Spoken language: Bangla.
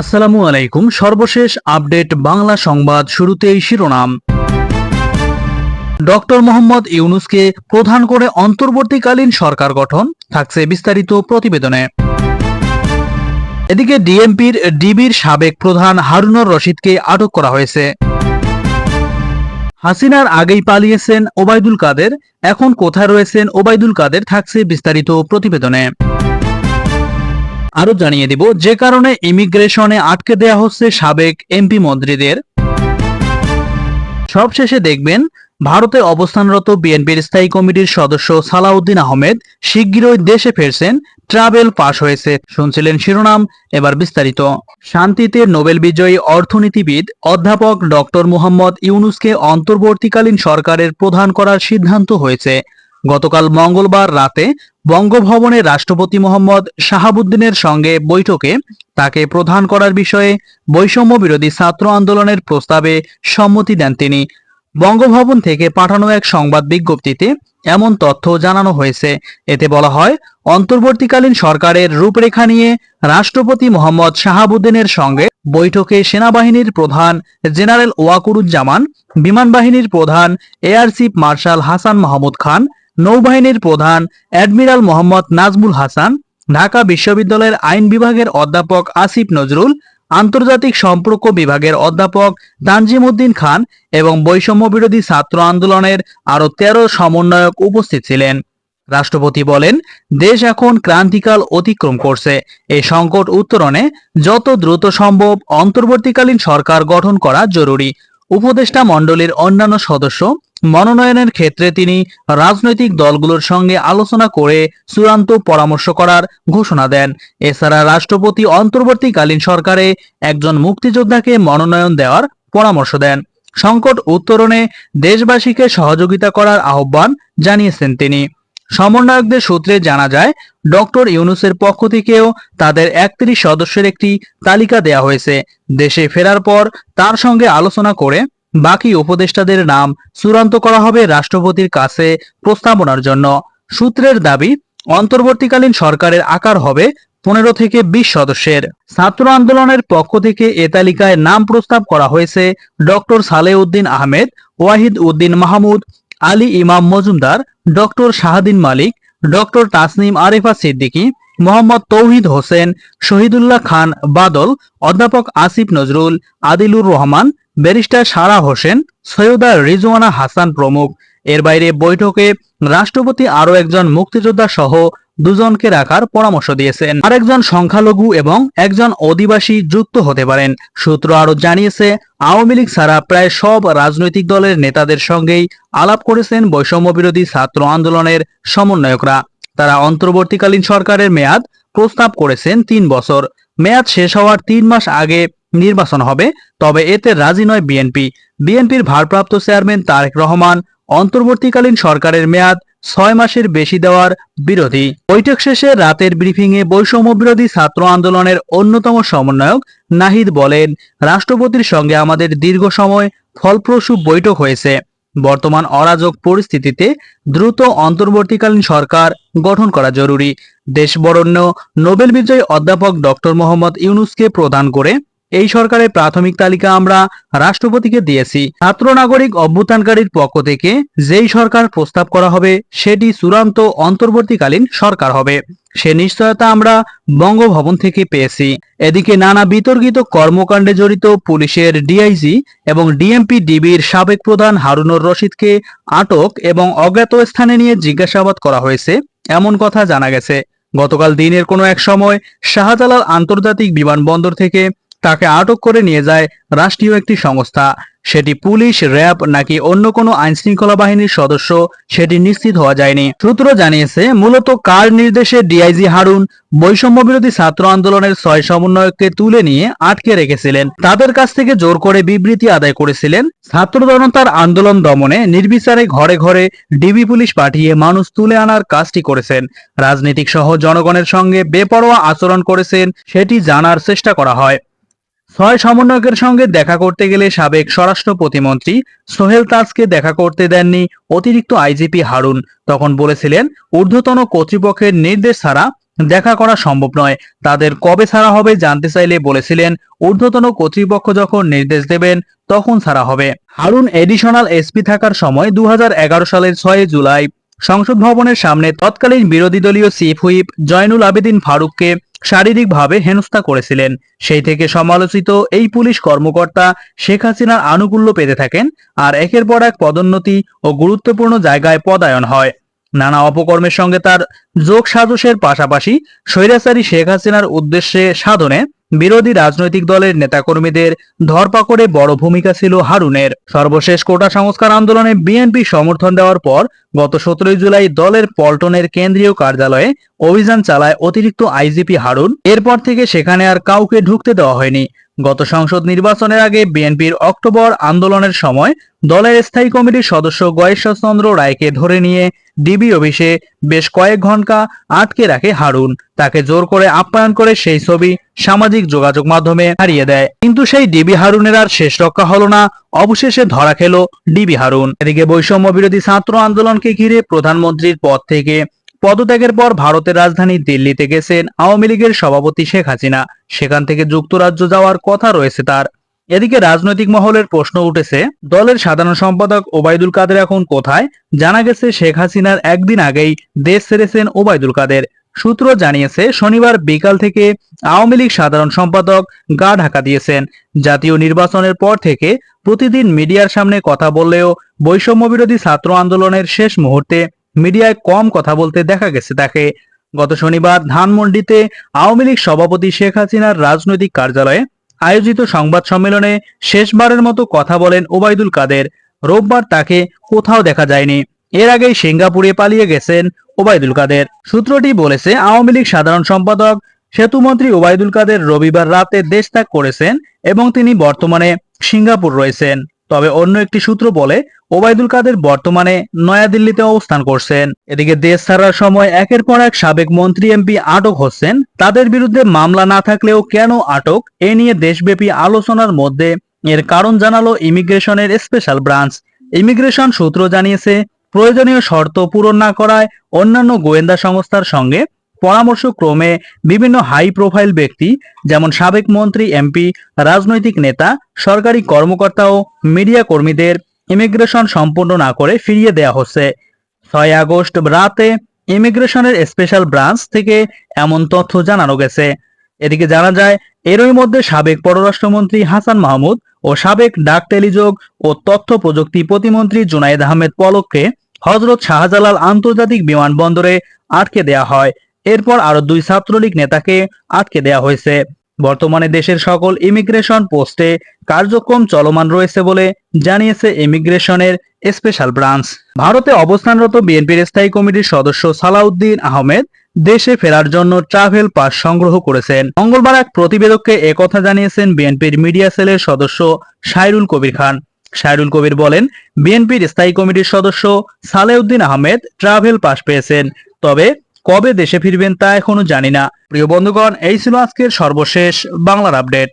আসসালামু আলাইকুম। সর্বশেষ আপডেট বাংলা সংবাদ শুরুতেই শিরোনাম। ডক্টর মোহাম্মদ ইউনুসকে প্রধান করে অন্তর্বর্তীকালীন সরকার গঠন, থাকছে বিস্তারিত প্রতিবেদনে। এদিকে ডিএমপির ডিবির সাবেক প্রধান হারুনর রশিদকে আটক করা হয়েছে। হাসিনার আগেই পালিয়েছেন ওবায়দুল কাদের, এখন কোথায় রয়েছেন ওবায়দুল কাদের, থাকছে বিস্তারিত প্রতিবেদনে। আরও জানিয়ে দিব, যে কারণে ইমিগ্রেশনে আটকে দেয়া হচ্ছে সাবেক এমপি মন্ত্রীদের। সবশেষে দেখবেন, ভারতে অবস্থানরত বিএনপির স্থায়ী কমিটির সদস্য সালাউদ্দিন আহমেদ শিগগিরই দেশে ফিরছেন, ট্রাভেল পাশ হয়েছে। শুনছিলেন শিরোনাম, এবার বিস্তারিত। শান্তিতে নোবেল বিজয়ী অর্থনীতিবিদ অধ্যাপক ডক্টর মোহাম্মদ ইউনুসকে অন্তর্বর্তীকালীন সরকারের প্রধান করার সিদ্ধান্ত হয়েছে। গতকাল মঙ্গলবার রাতে বঙ্গভবনে রাষ্ট্রপতি মোহাম্মদ শাহাবুদ্দিনের সঙ্গে বৈঠকে তাকে প্রধান করার বিষয়ে বৈষম্য বিরোধী ছাত্র আন্দোলনের প্রস্তাবে সম্মতি দেন তিনি। বঙ্গভবন থেকে পাঠানো এক সংবাদ বিজ্ঞপ্তিতে এমন তথ্য জানানো হয়েছে। এতে বলা হয়, অন্তর্বর্তীকালীন সরকারের রূপরেখা নিয়ে রাষ্ট্রপতি মোহাম্মদ শাহাবুদ্দিনের সঙ্গে বৈঠকে সেনাবাহিনীর প্রধান জেনারেল ওয়াকুরুজ্জামান বিমান বাহিনীর প্রধান air chief marshal Hasan Mahmud Khan নৌবাহিনীর প্রধান অ্যাডমিরাল মোহাম্মদ নাজমুল হাসান, ঢাকা বিশ্ববিদ্যালয়ের আইন বিভাগের অধ্যাপক আসিফ নজরুল, আন্তর্জাতিক সম্পর্ক বিভাগের অধ্যাপক তানজিম উদ্দিন খান এবং বৈষম্য বিরোধী ছাত্র আন্দোলনের আরও তেরো সমন্বয়ক উপস্থিত ছিলেন। রাষ্ট্রপতি বলেন, দেশ এখন ক্রান্তিকাল অতিক্রম করছে। এই সংকট উত্তরণে যত দ্রুত সম্ভব অন্তর্বর্তীকালীন সরকার গঠন করা জরুরি। উপদেষ্টা মণ্ডলীর অন্যান্য সদস্য মনোনয়নের ক্ষেত্রে তিনি রাজনৈতিক দলগুলোর সঙ্গে আলোচনা করে চূড়ান্ত পরামর্শ করার ঘোষণা দেন। এছাড়া রাষ্ট্রপতি অন্তর্বর্তীকালীন সরকারে একজন মুক্তিযোদ্ধাকে মনোনয়ন দেওয়ার পরামর্শ দেন। সংকট উত্তরণে দেশবাসীকে সহযোগিতা করার আহ্বান জানিয়েছেন তিনি। সমন্বয়কদের সূত্রে জানা যায়, ডক্টর ইউনুসের পক্ষ থেকেও তাদের একত্রিশ সদস্যের একটি তালিকা দেয়া হয়েছে। দেশে ফেরার পর তার সঙ্গে আলোচনা করে বাকি উপদেষ্টাদের নাম চূড়ান্ত করা হবে রাষ্ট্রপতির কাছে প্রস্তাবনার জন্য। সূত্রের দাবি, অন্তর্বর্তীকালীন সরকারের আকার হবে পনেরো থেকে বিশ সদস্যের। ছাত্র আন্দোলনের পক্ষ থেকে এ তালিকায় নাম প্রস্তাব করা হয়েছে doctor Salehuddin Ahmed, Wahid Uddin Mahmud, Ali Imam Majumdar, doctor Shahdeen Malik, doctor Tasnim Arifa Siddiqui, Mohammad Touhid Hossain, Shahidullah Khan Badal, অধ্যাপক আসিফ নজরুল, আদিলুর রহমান ব্যারিস্টার সারা হোসেন, সৈয়দা রিজওয়ানা হাসান প্রমুখ। এর বাইরে বৈঠকে রাষ্ট্রপতি আরও একজন মুক্তিযোদ্ধা সহ দুজনকে রাখার পরামর্শ দিয়েছেন। আরেকজন সংখ্যালঘু এবং একজন অধিবাসী যুক্ত হতে পারেন। সূত্র আরও জানিয়েছে, আওয়ামী লীগ ছাড়া প্রায় সব রাজনৈতিক দলের নেতাদের সঙ্গেই আলাপ করেছেন বৈষম্য বিরোধী ছাত্র আন্দোলনের সমন্বয়করা। তারা অন্তর্বর্তীকালীন সরকারের মেয়াদ প্রস্তাব করেছেন তিন বছর। মেয়াদ শেষ হওয়ার তিন মাস আগে নির্বাচন হবে, তবে এতে রাজি নয় বিএনপি। বিএনপির ভারপ্রাপ্ত চেয়ারম্যান তারেক রহমান, অন্তর্বর্তীকালীন সরকারের মেয়াদ ছয় মাসের বেশি দেওয়ার বিরোধী। বৈঠক শেষে রাতের ব্রিফিংয়ে বৈষম্য বিরোধী ছাত্র আন্দোলনের অন্যতম সমন্বয়ক নাহিদ বলেন, রাষ্ট্রপতির সঙ্গে আমাদের দীর্ঘ সময় ফলপ্রসূ বৈঠক হয়েছে। বর্তমান অরাজক পরিস্থিতিতে দ্রুত অন্তর্বর্তীকালীন সরকার গঠন করা জরুরি। দেশবরণ্য নোবেল বিজয়ী অধ্যাপক ডক্টর মোহাম্মদ ইউনুসকে প্রদান করে এই সরকারের প্রাথমিক তালিকা আমরা রাষ্ট্রপতিকে দিয়েছি। ছাত্র নাগরিক অভ্যুত্থানকারীর পক্ষ থেকে যেই সরকার প্রস্তাব করা হবে, সেটি চূড়ান্ত অন্তর্বর্তীকালীন সরকার হবে। সে নিশ্চয়তা আমরা বঙ্গভবন থেকে পেয়েছি। এদিকে নানা বিতর্কিত কর্মকাণ্ডে জড়িত পুলিশের ডিআইজি এবং ডিএমপি ডিবির সাবেক প্রধান হারুনুর রশিদকে আটক এবং অজ্ঞাত স্থানে নিয়ে জিজ্ঞাসাবাদ করা হয়েছে, এমন কথা জানা গেছে। গতকাল দিনের কোনো এক সময় শাহজালাল আন্তর্জাতিক বিমানবন্দর থেকে তাকে আটক করে নিয়ে যায় রাষ্ট্রীয় একটি সংস্থা। সেটি পুলিশ, র্যাব নাকি অন্য কোনো আইন শৃঙ্খলা বাহিনীর সদস্য, সেটি নিশ্চিত হওয়া যায়নি। সূত্র জানিয়েছে, মূলত কার নির্দেশে ডিআইজি হারুন বৈষম্য বিরোধী ছাত্র আন্দোলনের ছয় সমন্বয়ককে তুলে নিয়ে আটকে রেখেছিলেন। তাদের কাছ থেকে জোর করে বিবৃতি আদায় করেছিলেন। ছাত্র জনতার আন্দোলন দমনে নির্বিচারে ঘরে ঘরে ডিবি পুলিশ পাঠিয়ে মানুষ তুলে আনার কাজটি করেছেন। রাজনীতিক সহ জনগণের সঙ্গে বেপরোয়া আচরণ করেছেন, সেটি জানার চেষ্টা করা হয়। ছয় সমন্বয়কের সঙ্গে দেখা করতে গেলে সাবেক স্বরাষ্ট্র প্রতিমন্ত্রী সোহেল তাজকে দেখা করতে দেননি অতিরিক্ত আইজিপি হারুন। তখন বলেছিলেন, ঊর্ধ্বতন কর্তৃপক্ষের নির্দেশ ছাড়া দেখা করা সম্ভব নয়। তাদের কবে ছাড়া হবে জানতে চাইলে বলেছিলেন, ঊর্ধ্বতন কর্তৃপক্ষ যখন নির্দেশ দেবেন, তখন ছাড়া হবে। হারুন এডিশনাল এসপি থাকার সময় দুহাজার এগারো সালের ছয় জুলাই সংসদ ভবনের সামনে তৎকালীন বিরোধী দলীয় চিফ হুইপ জয়নুল আবেদিন ফারুককে শারীরিকভাবে হেনস্থা করেছিলেন। সেই থেকে সমালোচিত এই পুলিশ কর্মকর্তা শেখ হাসিনার আনুকূল্য পেতে থাকেন আর একের পর এক পদোন্নতি ও গুরুত্বপূর্ণ জায়গায় পদায়ন হয়। নানা অপকর্মের সঙ্গে তার যোগ সাজসের পাশাপাশি স্বৈরাচারী শেখ হাসিনার উদ্দেশ্যে সাধনে বিরোধী রাজনৈতিক দলের নেতাকর্মীদের ধরপাকড়ে বড় ভূমিকা ছিল হারুনের। সর্বশেষ কোটা সংস্কার আন্দোলনে বিএনপি সমর্থন দেওয়ার পর গত সতেরোই জুলাই দলের পল্টনের কেন্দ্রীয় কার্যালয়ে অভিযান চালায় অতিরিক্ত আইজিপি হারুন। এরপর থেকে সেখানে আর কাউকে ঢুকতে দেওয়া হয়নি। গত সংসদ নির্বাচনের আগে বিএনপির অক্টোবর আন্দোলনের সময় দলের স্থায়ী কমিটির সদস্য গয়েশ্বরচন্দ্র রায়কে ধরে নিয়ে ডিবি অফিসে বেশ কয়েক ঘণ্টা আটকে রাখে হারুন। তাকে জোর করে আপ্যায়ন করে সেই ছবি সামাজিক যোগাযোগ মাধ্যমে হারিয়ে দেয়। কিন্তু সেই ডিবি হারুনের আর শেষ রক্ষা হলো না। অবশেষে ধরা খেল ডিবি হারুন। এদিকে বৈষম্য বিরোধী ছাত্র আন্দোলনকে ঘিরে প্রধানমন্ত্রীর পদ থেকে পদত্যাগের পর ভারতের রাজধানী দিল্লিতে গেছেন আওয়ামী লীগের সভাপতি শেখ হাসিনা। সেখান থেকে যুক্তরাজ্য যাওয়ার কথা রয়েছে তার। এদিকে রাজনৈতিক মহলের প্রশ্ন উঠেছে, দলের সাধারণ সম্পাদক ওবায়দুল কাদের এখন কোথায়? জানা গেছে শেখ হাসিনার একদিন আগেই দেশ ছেড়েছেন ওবায়দুল কাদের। সূত্র জানিয়েছে, শনিবার বিকাল থেকে আওয়ামী লীগ সাধারণ সম্পাদক গা ঢাকা দিয়েছেন। জাতীয় নির্বাচনের পর থেকে প্রতিদিন মিডিয়ার সামনে কথা বললেও বৈষম্য বিরোধী ছাত্র আন্দোলনের শেষ মুহূর্তে মিডিয়ায় কম কথা বলতে দেখা গেছে তাকে। গত শনিবার ধানমন্ডিতে আওয়ামী লীগ সভাপতি শেখ হাসিনার রাজনৈতিক কার্যালয়ে আয়োজিত সংবাদ সম্মেলনে শেষবারের মতো কথা বলেন ওবায়দুল কাদের। রোববার তাকে কোথাও দেখা যায়নি। এর আগেই সিঙ্গাপুরে পালিয়ে গেছেন ওবায়দুল কাদের। সূত্রটি বলেছে, আওয়ামী লীগ সাধারণ সম্পাদক সেতুমন্ত্রী ওবায়দুল কাদের রবিবার রাতে দেশ ত্যাগ করেছেন এবং তিনি বর্তমানে সিঙ্গাপুর রয়েছেন। তবে অন্য একটি সূত্র বলে, ওবায়দুল কাদের বর্তমানে নয়াদিল্লিতে অবস্থান করছেন। এদিকে দেশ ছাড়ার সময় একের পর এক সাবেক মন্ত্রী এমপি আটক হচ্ছেন। তাদের বিরুদ্ধে মামলা না থাকলেও কেন আটক, এ নিয়ে দেশব্যাপী আলোচনার মধ্যে। এর কারণ জানালো ইমিগ্রেশনের স্পেশাল ব্রাঞ্চ। ইমিগ্রেশন সূত্র জানিয়েছে, প্রয়োজনীয় শর্ত পূরণ না করায় অন্যান্য গোয়েন্দা সংস্থার সঙ্গে পরামর্শ ক্রমে বিভিন্ন হাই প্রোফাইল ব্যক্তি, যেমন সাবেক মন্ত্রী, এমপি, রাজনৈতিক নেতা, সরকারি কর্মকর্তা ও মিডিয়া কর্মীদের ইমিগ্রেশন সম্পূর্ণ না করে ফিরিয়ে দেয়া হচ্ছে। ছয় আগস্ট রাতে ইমিগ্রেশনের স্পেশাল ব্রাঞ্চ থেকে এমন তথ্য জানানো গেছে। এদিকে জানা যায়, এরই মধ্যে সাবেক পররাষ্ট্রমন্ত্রী হাসান মাহমুদ ও সাবেক ডাক টেলিযোগ ও তথ্য প্রযুক্তি প্রতিমন্ত্রী জুনায়েদ আহমেদ পলককে হজরত শাহজালাল আন্তর্জাতিক বিমানবন্দরে আটকে দেয়া হয়। এরপর আরও দুই ছাত্রলীগ নেতাকে আটকে দেয়া হয়েছে। বর্তমানে দেশের সকল ইমিগ্রেশন পোস্টে কার্যক্রম চলমান রয়েছে বলে জানিয়েছে ইমিগ্রেশনের স্পেশাল ব্রাঞ্চ। ভারতে অবস্থানরত বিএনপির স্থায়ী কমিটির সদস্য সালাউদ্দিন আহমেদ দেশে ফেরার জন্য ট্রাভেল পাস সংগ্রহ করেছেন। মঙ্গলবার এক প্রতিবেদককে একথা জানিয়েছেন বিএনপির মিডিয়া সেলের সদস্য সাইরুল কবির খান। সাইরুল কবির বলেন, বিএনপির স্থায়ী কমিটির সদস্য সালেউদ্দিন আহমেদ ট্রাভেল পাস পেয়েছেন, তবে কবে দেশে ফিরবেন তা এখনও জানি না। প্রিয় বন্ধুগণ, এই ছিল আজকের সর্বশেষ বাংলার আপডেট।